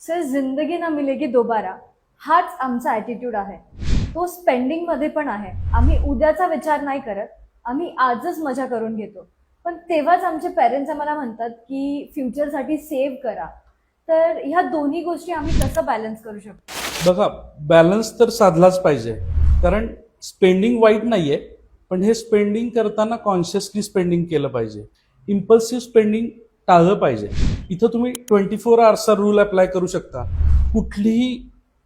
Sir जिंदगी ना मिलेगी दोबारा. हाच आमचा ॲटिट्यूड आहे. तो स्पेंडिंगमध्ये पण आहे. आम्ही उद्याचा विचार नाही करत. आम्ही आजच मजा करून घेतो. पण तेव्हाच आमचे पेरेंट्स आम्हाला म्हणतात की फ्युचरसाठी सेव्ह करा. तर ह्या दोन्ही गोष्टी आम्ही कसं बॅलन्स करू शकतो? बघा बॅलन्स तर साधलाच पाहिजे. कारण स्पेंडिंग वाईट नाहीये पण हे स्पेंडिंग करताना कॉन्शियसली स्पेंडिंग केलं पाहिजे. इम्पल्सिव्ह स्पेंडिंग टाळलं पाहिजे. इथं तुम्ही ट्वेंटी फोर आवर्सचा रूल अप्लाय करू शकता. कुठलीही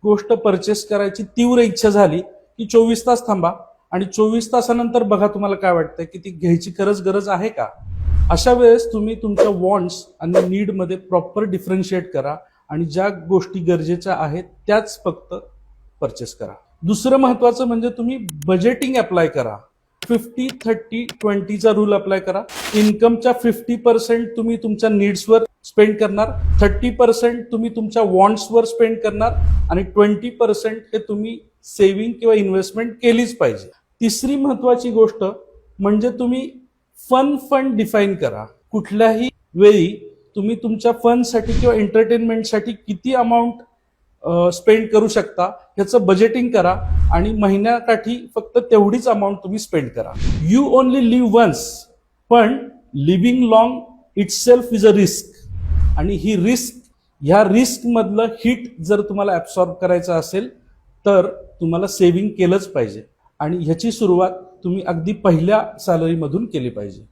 गोष्ट परचेस करायची तीव्र इच्छा झाली की चोवीस तास थांबा आणि चोवीस तासानंतर बघा तुम्हाला काय वाटतंय की ती घ्यायची खरंच गरज आहे का? अशा वेळेस तुम्ही तुमच्या वॉन्ट्स आणि नीडमध्ये प्रॉपर डिफरन्शिएट करा आणि ज्या गोष्टी गरजेच्या आहेत त्याच फक्त परचेस करा. दुसरं महत्वाचं म्हणजे तुम्ही बजेटिंग अप्लाय करा. फिफ्टी थर्टी ट्वेंटीचा रूल अप्लाय करा. इन्कमच्या फिफ्टी पर्सेंट तुम्ही तुमच्या नीड्सवर स्पेंड करणार. थर्टी पर्सेंट तुम्ही तुमच्या वॉन्ट्सवर स्पेंड करणार आणि ट्वेंटी पर्सेंट हे तुम्ही सेव्हिंग किंवा इन्व्हेस्टमेंट केलीच पाहिजे. तिसरी महत्वाची गोष्ट म्हणजे तुम्ही फन फंड डिफाईन करा. कुठल्याही वेळी तुम्ही तुमच्या फनसाठी किंवा एंटरटेनमेंटसाठी किती अमाऊंट स्पेंड करू शकता ह्याचं बजेटिंग करा आणि महिन्याकाठी फक्त तेवढीच अमाऊंट तुम्ही स्पेंड करा. यू ओनली लिव्ह वन्स पण living long itself is a risk आणि ही रिस्क ह्या रिस्कमधलं हिट जर तुम्हाला ॲब्सॉर्ब करायचं असेल तर तुम्हाला सेव्हिंग केलंच पाहिजे. आणि ह्याची सुरुवात तुम्ही अगदी पहिल्या सॅलरीमधून केली पाहिजे.